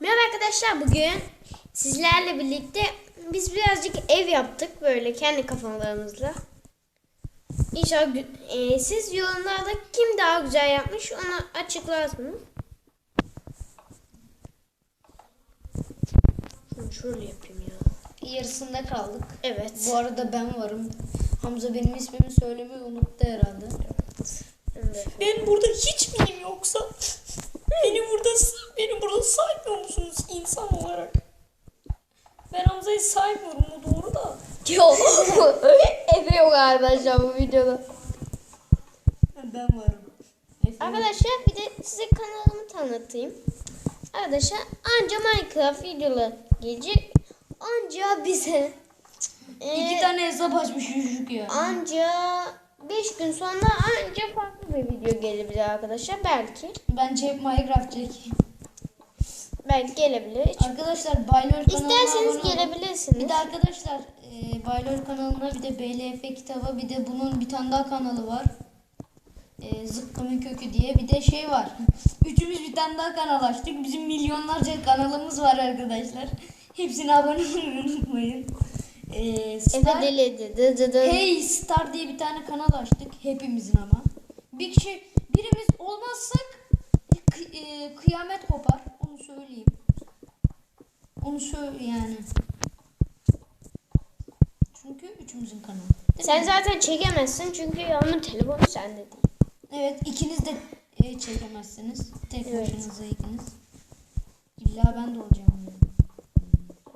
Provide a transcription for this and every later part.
Merhaba arkadaşlar bugün sizlerle birlikte biz birazcık ev yaptık böyle kendi kafalarımızla. İnşallah e, siz yorumlarda kim daha güzel yapmış onu açıklarsınız. Şunu şöyle yapayım ya. Yarısında kaldık. Evet. Bu arada ben varım. Hamza benim ismimi söylemeyi unuttu herhalde. Evet. Ben burada hiç miyim yoksa? Beni burada beni burada saymıyor musunuz insan olarak? Ben Hamza'yı saymıyorum o doğru da. Yok. Efe yok arkadaşlar bu videoda. Ben varım. Arkadaşlar bir de size kanalımı tanıtayım. Arkadaşlar anca Minecraft videoları gelecek. Anca bize e, İki tane hesap açmış çocuk ya. anca 5 gün sonra anca farklı bir video gelebilir arkadaşlar. Belki. Bence hep Minecraft çekeyim. Belki gelebilir. Hiç- Arkadaşlar Baylor kanalına İsterseniz abone olun. gelebilirsiniz. Bir de arkadaşlar e, Baylor kanalına bir de BLF kitabı bir de bunun bir tane daha kanalı var. E, Zıkkımın Kökü diye bir de şey var. Üçümüz bir tane daha kanal açtık. Bizim milyonlarca kanalımız var arkadaşlar. Hepsine abone olmayı unutmayın. E, Star. Hey Star diye bir tane kanal açtık. Hepimizin ama. Bir kişi birimiz olmazsak kı- e, kıyamet kopar. Onu söyleyeyim. Onu söyle yani. Çünkü üçümüzün kanalı. Değil Sen mi? zaten çekemezsin çünkü onun telefonu sende değil. Evet ikiniz de e, çekemezsiniz. Tek Evet. başınıza ikiniz. İlla ben de olacağım. yani.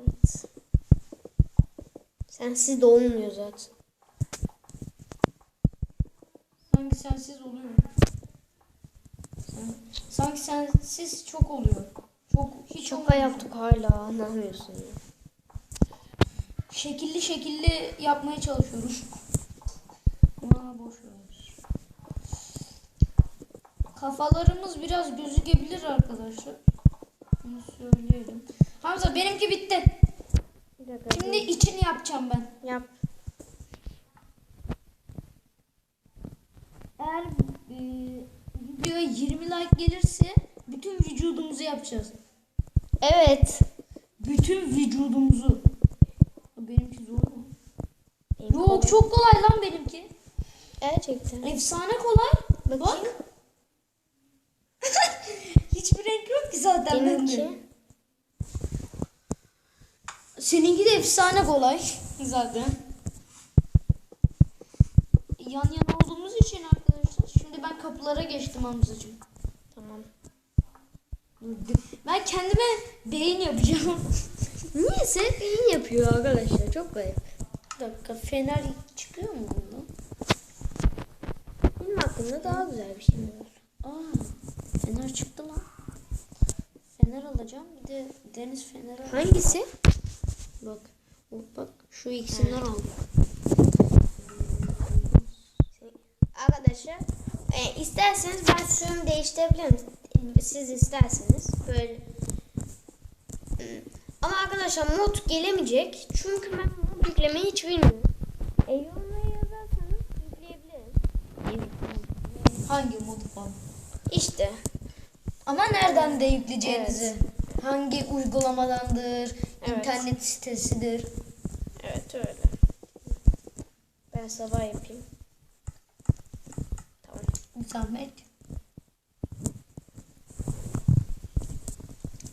Evet. Sensiz de olmuyor zaten. Sanki sensiz oluyor. Sanki sensiz çok oluyor. Çok hiç Şaka olmuyor. yaptık hala anlamıyorsun ya. Şekilli şekilli yapmaya çalışıyorum. Aa, boş ver. Kafalarımız biraz gözükebilir arkadaşlar. Bunu söyleyelim. Hamza benimki bitti. Bir dakika. Şimdi içini yapacağım ben. Yap. Eğer e, videoya 20 like gelirse bütün vücudumuzu yapacağız. Evet. Bütün vücudumuzu. Benimki zor mu? Benim Yok kolay. çok kolay lan benimki. Gerçekten. Efsane kolay. Bakayım. Bak. Hiçbir renk yok ki zaten bende. Benimki. Seninki de efsane kolay zaten. Yan yana olduğumuz için arkadaşlar. Şimdi ben kapılara geçtim Hamzacığım. Tamam. Ben kendime beyin yapacağım. Niyeyse iyi yapıyor arkadaşlar. Çok garip. Bir dakika fener çıkıyor mu bundan? Benim aklımda daha güzel bir şey var. Aa fener çıktı lan. Fener alacağım. Bir de deniz feneri alacağım. Hangisi? Bak. o Bak şu ikisinden aldım. Arkadaşlar e, isterseniz ben suyumu değiştirebilirim. Siz isterseniz böyle. Ama arkadaşlar mod gelemeyecek. Çünkü ben mod yüklemeyi hiç bilmiyorum. E, yorumlara yazarsanız yükleyebilirim. Hangi modu falan? İşte. Ama nereden de yükleyeceğinizi. Hangi uygulamadandır, Evet. internet sitesidir. Evet öyle. Ben sabah yapayım. Tamam. Zahmet.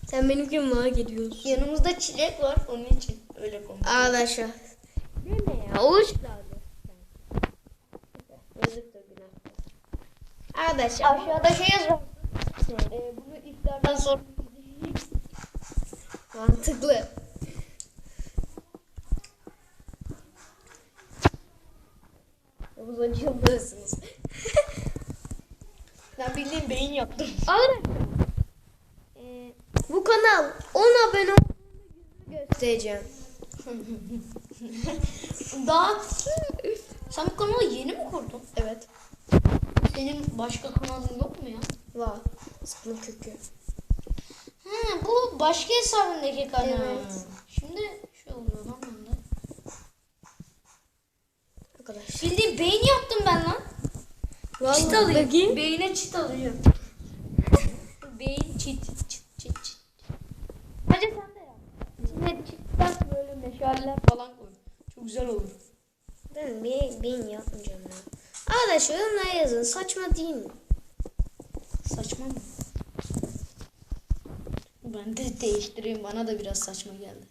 Sen benim var gidiyorsun. Yanımızda çilek var onun için öyle konuşuyoruz. Arkadaşlar. Deme ya. Oruç lazım. Yazıktır günah. Arkadaşlar. Aşağıda şey yazıyor. Ee, bunu iftardan sonra Mantıklı. Yavuz acıyorsunuz. ben bildiğin beyin yaptım. Arkadaşlar. Ee, bu kanal 10 abone olduğunda göstereceğim. Daha sen bu kanalı yeni mi kurdun? Evet. Senin başka kanalın yok mu ya? Var. Sıkma kökü. He bu başka hesabındaki kanal. Evet. Şimdi şey oluyor lan bende. Arkadaşlar. Bildiğin beyin yaptım ben lan. Vallahi Çit alayım. bakayım. Beyine çit alıyorum. Beyin çit çit çit çit. Ritüeller falan koy. Çok güzel olur. Ben, ben, ben yapmayacağım ya. Arkadaşlar yorumlara yazın. Saçma değil mi? Saçma mı? Ben de değiştireyim. Bana da biraz saçma geldi.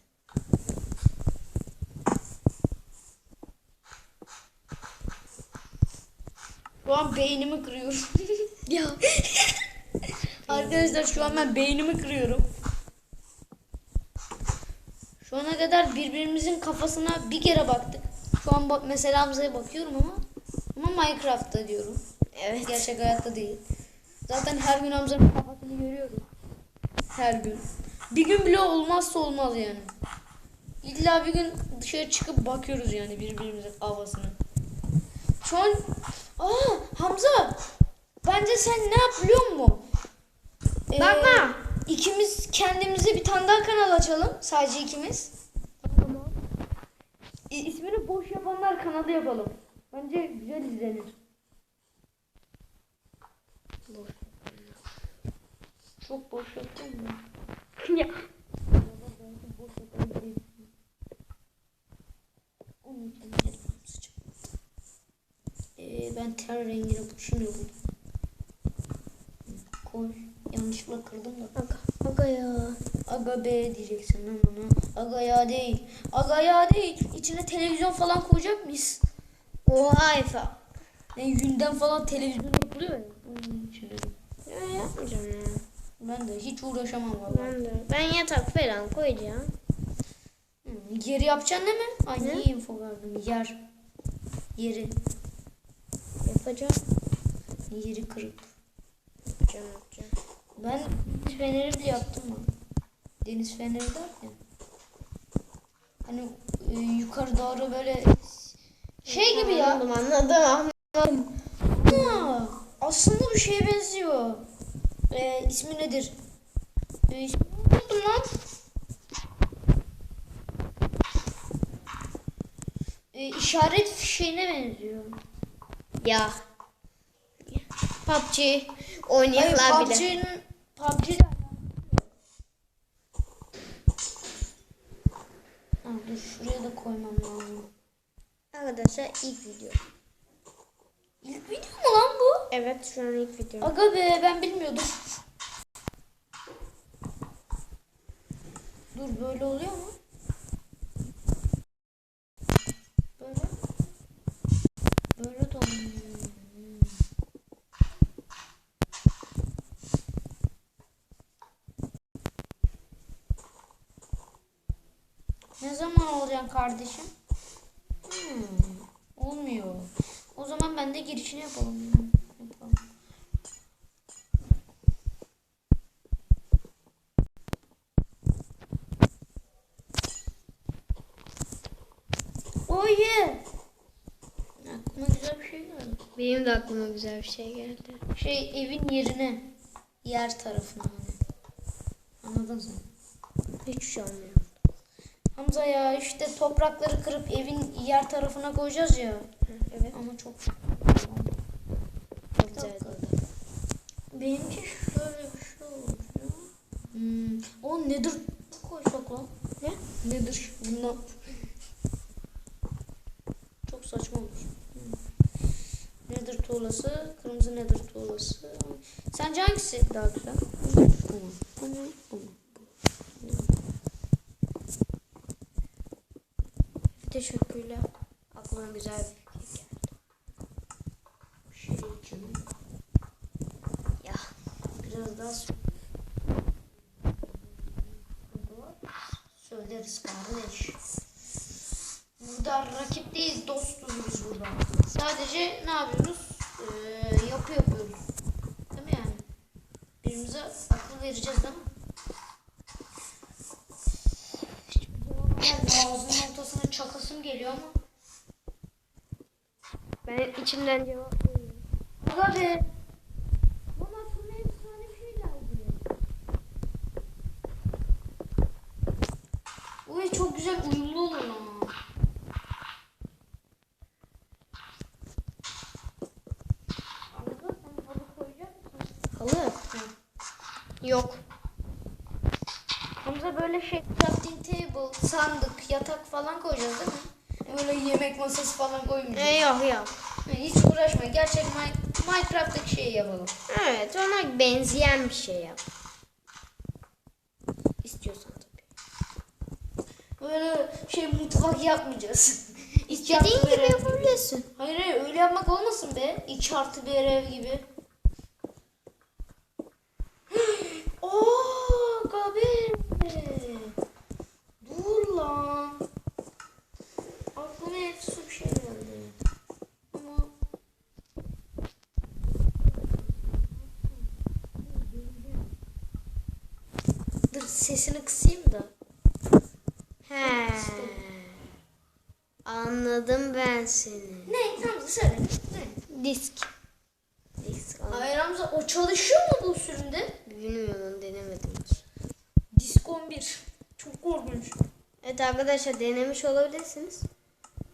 Şu an beynimi kırıyorum. Ya. Arkadaşlar şu an ben beynimi kırıyorum. Şu ana kadar birbirimizin kafasına bir kere baktık. Şu an bak mesela Hamza'ya bakıyorum ama ama Minecraft'ta diyorum. Evet. Gerçek hayatta değil. Zaten her gün Hamza'nın kafasını görüyorum. Her gün. Bir gün bile olmazsa olmaz yani. İlla bir gün dışarı çıkıp bakıyoruz yani birbirimizin kafasına. Şu an Aa Hamza bence sen ne yap biliyor musun? Ee, Bakma. İkimiz kendimize bir tane daha kanal açalım. Sadece ikimiz. Tamam. İ- İsmini boş yapanlar kanalı yapalım. Bence güzel izlenir. Çok boş yaptın mı? ya. Ee, ben ter rengini düşünüyorum. Koy. Yanlışlıkla kırdım da. Aga, aga ya. Aga be diyeceksin lan bana. Aga ya değil. Aga ya değil. İçine televizyon falan koyacak mıyız? Oha Efe. Ne yünden falan televizyon yapılıyor ya. Ya yapmayacağım ya. Ben de hiç uğraşamam vallahi. Ben de. Ben yatak falan koyacağım. Yeri yapacaksın değil mi? Ay Ne? info verdim? Yer. Yeri. Yapacağım. Yeri kırık. Yapacağım yapacağım. Ben deniz feneri bile yaptım mı? Deniz feneri derken. Hani e, yukarı doğru böyle şey gibi ya. Anladım anladım anladım. Ha, aslında bir şeye benziyor. Ee, ismi nedir? Ee, ismini unuttum lan. Ee, işaret fişeğine benziyor. Ya. PUBG Hayır oynayaklar bile. PUBG'nin PUBG'de Ha, dur şuraya da koymam lazım. Arkadaşlar ilk video. İlk video mu lan bu? Evet şu an ilk video. Aga be ben bilmiyordum. Dur böyle oluyor mu? Böyle. Böyle de olmuyor. Hmm. Ne zaman olacaksın kardeşim? Hmm, olmuyor. O zaman ben de girişini yapalım. Yapalım. Oh yeah. Aklıma güzel bir şey geldi. Benim de aklıma güzel bir şey geldi. Şey evin yerine. Yer tarafına hani. Anladın sen. Hiç şey olmuyor. Hamza ya işte toprakları kırıp evin yer tarafına koyacağız ya. Evet. Ama çok Çok güzel oldu. Benimki şöyle bir şey ya. Hmm. O nedir koysak lan? Ne? Nedir? Bundan. Çok saçma olmuş. Hmm. Nedir tuğlası? Kırmızı nedir tuğlası? Sence hangisi daha güzel? Bu mu? Bu mu? Bu mu? Teşekkürler. Aklıma güzel bir fikir geldi. Şey canım. Ya. Biraz daha sö- söyleriz kardeş. Burada rakip değil dostuz biz burada. Sadece ne yapıyoruz? Ee, yapı yapıyoruz. Değil mi yani? Birbirimize akıl vereceğiz değil mi? Geliyor ama. Ben içimden cevap veriyorum. Aga be. Bana aklıma efsane bir şey geldi. Oy çok güzel uyumlu olur ama. Aga sen halı koyacak mısın? Halı? Yok. Hamza Hamza böyle şey crafting table, sandık, yatak falan koyacağız değil mi? Böyle yemek masası falan koymayacağız. E, yok yok. Hiç uğraşma. Gerçek Mi- Minecraft'taki şeyi yapalım. Evet ona benzeyen bir şey yap. İstiyorsan tabii. Böyle şey mutfak yapmayacağız. İstediğin gibi yapabilirsin. Hayır hayır öyle yapmak olmasın be. İç artı bir ev gibi. Oo Gabi. Dur lan. Aklıma efsu bir şey geldi. Ama Dur sesini kısayım da. He. Anladım ben seni. Ne? Hamza söyle. Ne? Disk. Disk. Hayır Hamza o çalışıyor mu bu sürümde? Bilmiyorum denemedim hiç. Disk 11. Çok korkunç. Evet arkadaşlar denemiş olabilirsiniz.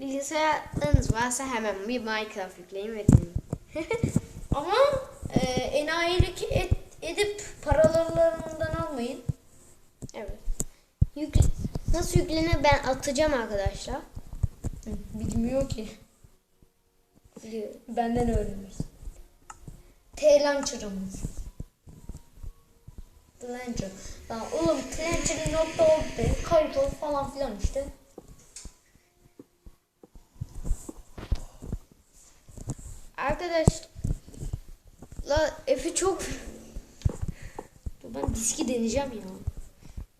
Bilgisayarınız varsa hemen bir Minecraft yükleyin ve deneyin. Ama e, enayilik et, edip paralarından almayın. evet. Yük Nasıl yüklenir ben atacağım arkadaşlar. Bilmiyor ki. Biliyorum. Benden öğreniriz. T-Launcher'ımız. Launcher. Lan oğlum Launcher'ın nokta be. Kayıt ol falan filan işte. Arkadaşlar Efe çok Dur ben diski deneyeceğim ya.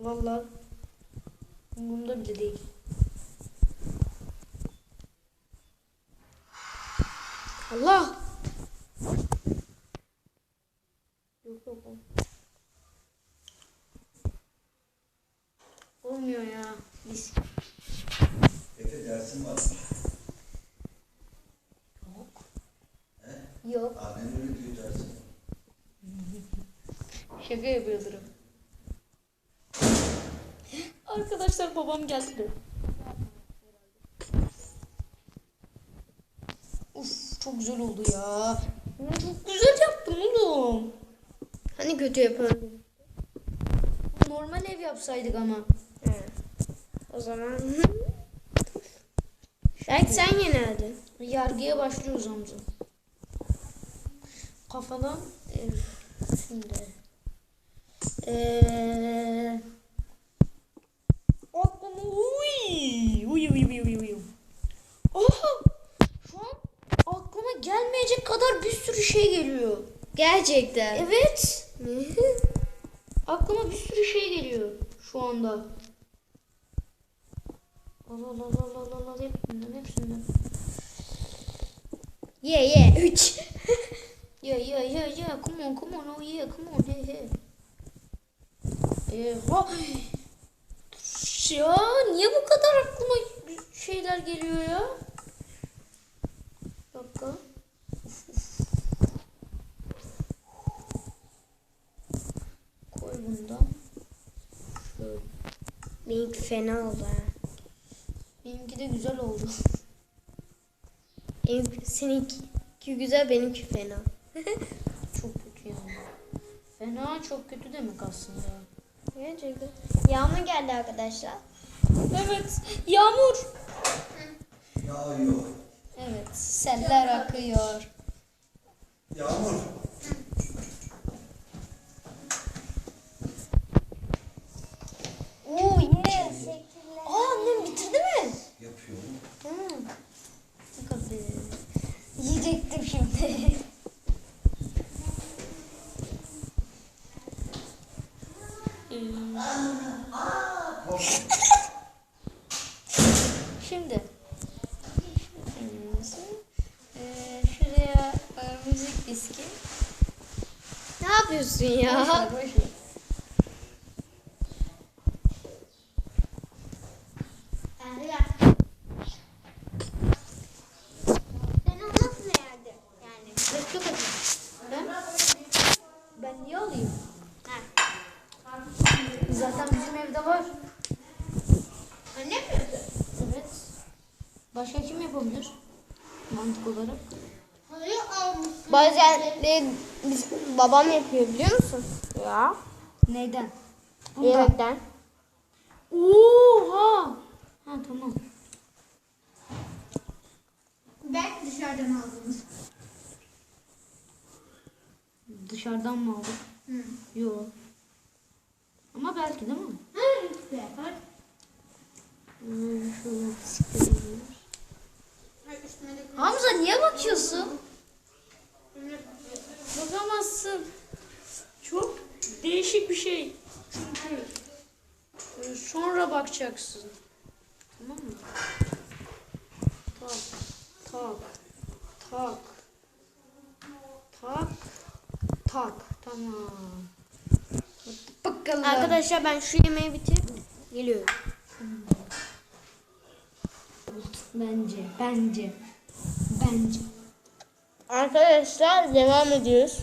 Vallahi umurumda bile değil. Allah Yok yok. Olmuyor ya. Disk. Efe dersin var. Yok. Yok. Annen öyle diyor dersin. Şaka yapıyordur. o. Arkadaşlar babam geldi. Uf çok güzel oldu ya. Çok güzel yaptım oğlum. hani kötü yapalım. Normal ev yapsaydık ama. He. O zaman Belki sen yenerdin. Yargıya başlıyoruz Hamza. Kafadan ev. Şimdi. Eee... Aklıma uy uy uy uy uy uy. Oha! Şu an aklıma gelmeyecek kadar bir sürü şey geliyor. Gerçekten. Evet. Aklıma bir sürü şey geliyor şu anda. Allah Allah Allah Allah Allah hepsinden hepsinden. ye ye 3. Yeah, yeah, yeah, yeah. Come on, come on. Oh yeah, come on. Hey, hey. Ee, ha. Ya niye bu kadar aklıma şeyler geliyor ya? Dakika. Uf, uf. Koy bundan. Şöyle. Benimki fena oldu ha. Benimki de güzel oldu. Benimki, seninki güzel benimki fena. Çok kötü yani. Fena çok kötü demek aslında. Gerçekten. Yağmur geldi arkadaşlar. Evet. Yağmur. Ya yok. Evet. Seller akıyor. Yağmur. Oo yine. Aa annem bitirdi mi? Yapıyorum. Hı. Tabii. Yiyecektim şimdi. Şimdi. Ee, şuraya e, müzik diski. Ne yapıyorsun ya? Boş ver, boş ver. Zaten bizim evde var. Anne mi? Evet. Başka kim yapabilir? Mantık olarak. Bazen de biz, babam yapıyor biliyor musun? Ya. Neyden? Bundan. Yemekten. Oha! Ha tamam. Belki dışarıdan aldınız. Dışarıdan mı aldık? Hı. Yok. Ama belki değil mi? Ha, lütfen. Bak. Hmm, şöyle sıkıyorum. Bak üstüne de Hamza niye bakıyorsun? Bakamazsın. Çok değişik bir şey. Çünkü e, sonra bakacaksın. Tamam mı? Tak, tak, tak, tak, tak. Tamam. Hadi bakalım. Arkadaşlar ben şu yemeği bitirip geliyorum. Bence, bence, bence. Arkadaşlar devam ediyoruz.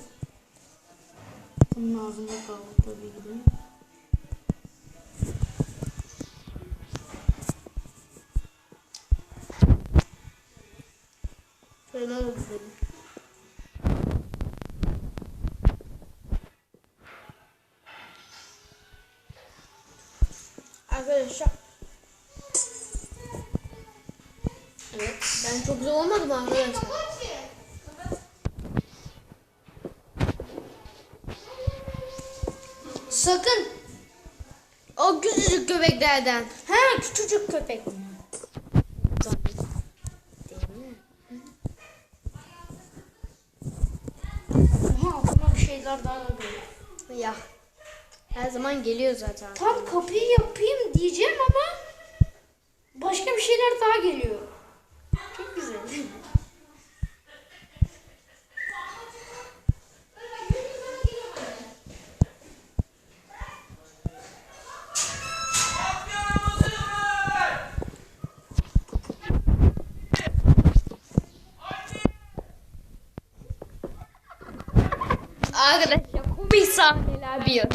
Bunun ağzında kaldı tabii ki de. Oldu benim. Arkadaşlar. Evet. Ben çok güzel olmadım arkadaşlar. Sakın. O küçücük köpeklerden. Ha küçücük köpek. Aha aklıma bir şeyler daha geliyor. Ya. Her zaman geliyor zaten. Tam kapıyı yapayım diyeceğim ama başka bir şeyler daha geliyor. Çok güzel. Arkadaşlar komik sahneler bir yana.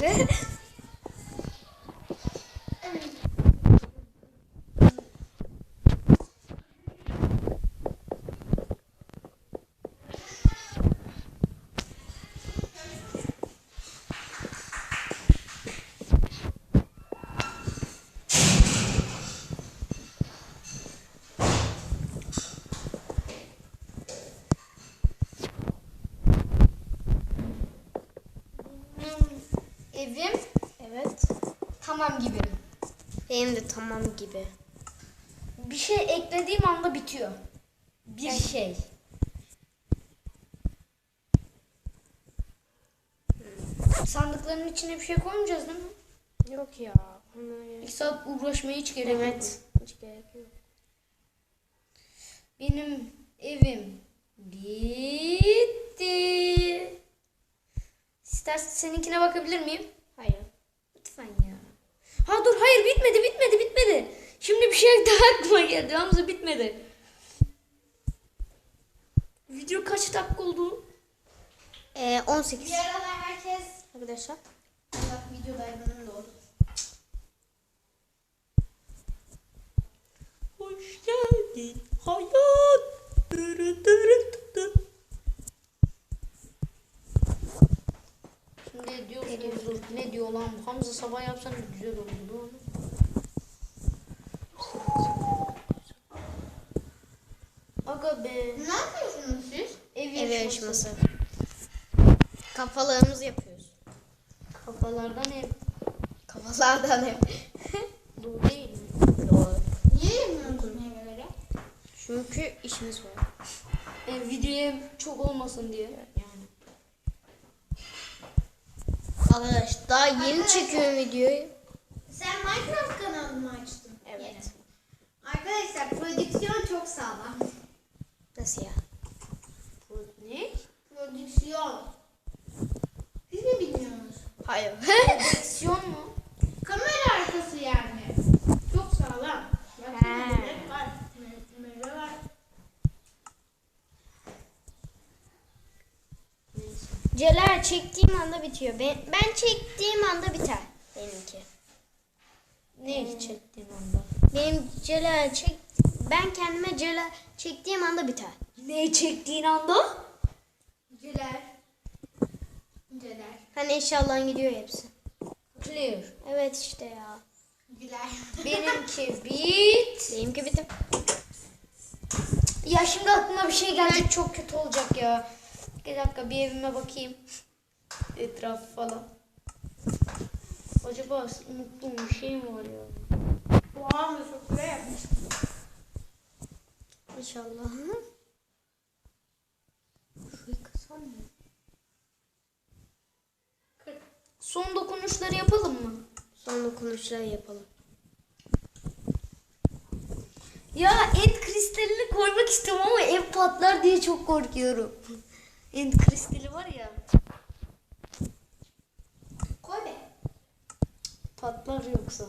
Evim Evet. tamam gibi. Benim de tamam gibi. Bir şey eklediğim anda bitiyor. Bir şey. Sandıkların içine bir şey koymayacağız değil mi? Yok ya. İki saat uğraşmaya hiç gerek yok. Evet. Hiç gerek yok. Benim evim bitti. İstersen seninkine bakabilir miyim? Hayır. Lütfen ya. Ha dur hayır bitmedi bitmedi bitmedi. Şimdi bir şey daha aklıma geldi. Hamza bitmedi. Video kaç dakika oldu? Ee, 18. Bir aralar herkes Arkadaşlar. Allah videolarının doğru. Hoş geldin hayat. Dırı dırı dı. Diyorsunuz ne diyor lan bu? Hamza sabah yapsan güzel olurdu. Aga be. Ne yapıyorsunuz siz? Ev Ev yarışması. yarışması. Kafalarımızı yapıyoruz. Kafalardan ev. Kafalardan hep. Doğru değil mi? Doğru. Niye yemiyorsunuz meyveleri? Çünkü işimiz var. E, videoya çok olmasın diye. Yani. Arkadaş daha yeni Arkadaşlar. çekiyorum videoyu. Sen Minecraft kanalını açtın? Evet. Yeni. Arkadaşlar prodüksiyon çok sağlam. Nasıl ya? Ne? Prodüksiyon. Siz mi bilmiyorsunuz? Hayır. Aksiyon mu? Kamera arkası yani. Çok sağlam. Bak He. meyve var. Meyve var. Neyse. Çektiğim anda bitiyor. Ben, ben çektiğim anda biter benimki. Ne çektin onda? Benim Celal çek ben kendime Celal çektiğim anda biter. Ne çektiğin anda? Celer. Celer. Hani eşyalan gidiyor hepsi. Clear. Evet işte ya. Güler. Benimki bit. Benimki bitti. Ya şimdi aklıma bir şey gelecek çok kötü olacak ya. Bir dakika bir evime bakayım. Etraf falan. Acaba unuttuğum bir şey mi var ya? Bu Hamza çok güzel yapmış. İnşallah. Şurayı kısar mı? Son dokunuşları yapalım mı? Son dokunuşları yapalım. Ya end kristalini koymak istiyorum ama ev patlar diye çok korkuyorum. end kristali var ya. Koy be. Patlar yoksa.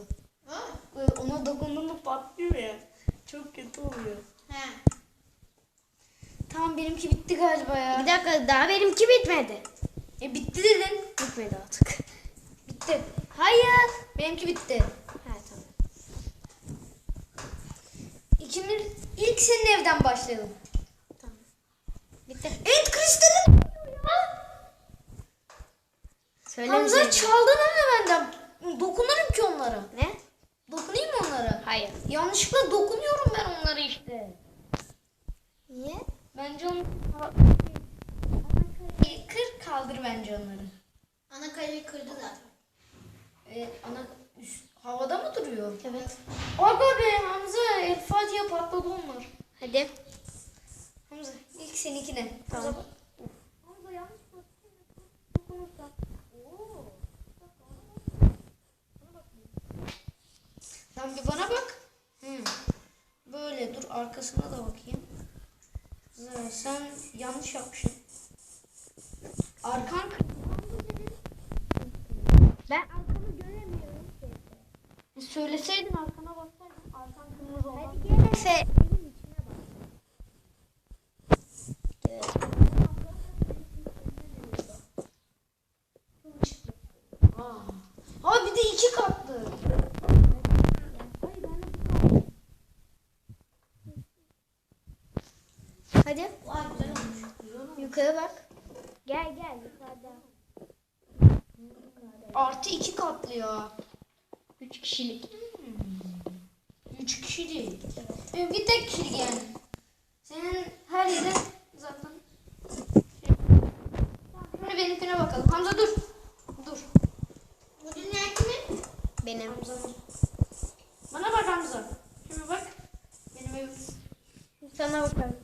Ha? Böyle Ona dokunduğunda patlıyor ya. Çok kötü oluyor. He. Tamam benimki bitti galiba Bir ya. dakika daha benimki bitmedi. E bitti dedin. Bitmedi artık. Bitti. Hayır. Benimki bitti. Ha tamam. İkimiz ilk senin evden başlayalım. Tamam. Bitti. End kristali Hamza Söylemeyeceğim. çaldın ama benden. Dokunurum ki onlara. Ne? Dokunayım mı onlara? Hayır. Yanlışlıkla dokunuyorum ben onlara işte. Niye? Bence onu kır kaldır bence onları. Ana kaleyi kırdı zaten. E, ana üst, havada mı duruyor? Evet. Aga be Hamza El Fatiha patladı onlar. Hadi. Hamza ilk seninkine. Tamam. Hamza, yanlış dokunursan. Lan bir bana bak. Hı. Böyle dur arkasına da bakayım. Güzel, Sen yanlış yapmışsın. Arkan Ben arkamı göremiyorum. Söyleseydin arkana baksaydın. Arkan kırmızı olan. Hadi gel. Efe. Aa. Aa bir de iki katlı. Hadi. Vay güzel olmuş. Yukarı bak. Gel gel yukarıda. Artı ya. Üç kişilik. Üç kişi değil. Evet. Bir tek kişilik yani. Senin her yerin zaten. Şimdi benimkine bakalım. Hamza. Dur. Bu dünya kimin? Benim. Hamza dur. Bana bak Hamza. Şimdi bak. Benim evim. Sana bakalım.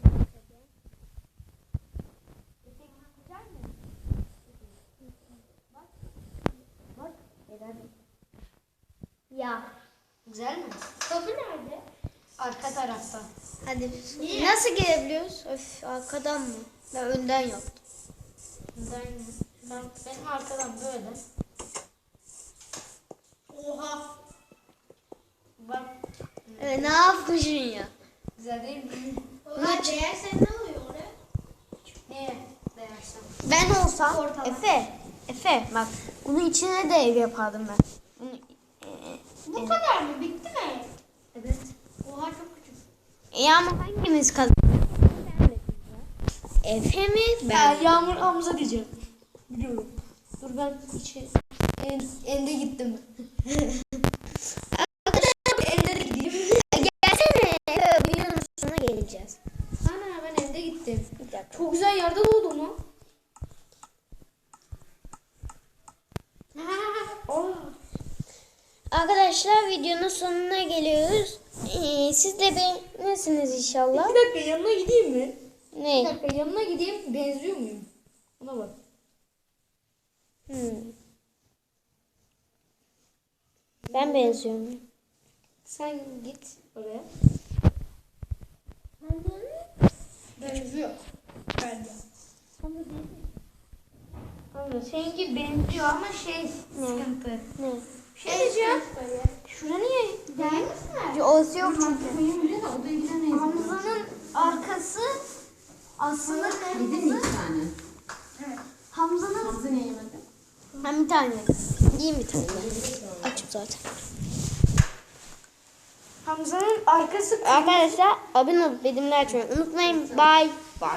Ya. Güzel mi? Kapı nerede? Arka tarafta. Hadi. Nasıl gelebiliyoruz? Öf arkadan mı? Ben önden yaptım. Ben, ben, benim arkadan böyle. Oha. Bak. Evet, ne yapmışsın ya? Güzel değil mi? Oha değersen ne oluyor oraya? Neye değersen? Ben olsam Ortalama. Efe. Efe bak bunun içine de ev yapardım ben. Bunu, e, Bu kadar mı? Bitti mi? evet. E ama hangimiz kazandı? Efe mi? Ben Ben. Yağmur Hamza diyeceğim. Biliyorum. Dur ben içeri. En, ende gittim. ende de gideyim. Gelsene. Efe, Videonun sonuna geleceğiz. Ana ben ende gittim. Çok güzel yerde doğdu mu? Oh. Arkadaşlar videonun sonuna geliyoruz. Ee, siz de beğenirsiniz inşallah. Bir dakika yanına gideyim mi? Bir Ne? dakika yanına gideyim. Benziyor muyum? Ona bak. Hmm. Ben benziyorum. Sen git oraya. Benziyor. Bence. Ama seninki benziyor ama şey sıkıntı. Ne? Şey diyeceğim. Şura niye? Değerli Orası yok çünkü. Hamza'nın arkası aslında kırmızı. tane. Hamza'nın Hamza ne yemedi? Ben bir tane. Yiyeyim bir tane. Açım zaten. Hamza'nın arkası Arkadaşlar abone olup bildirimleri açmayı unutmayın. Bye. Bye.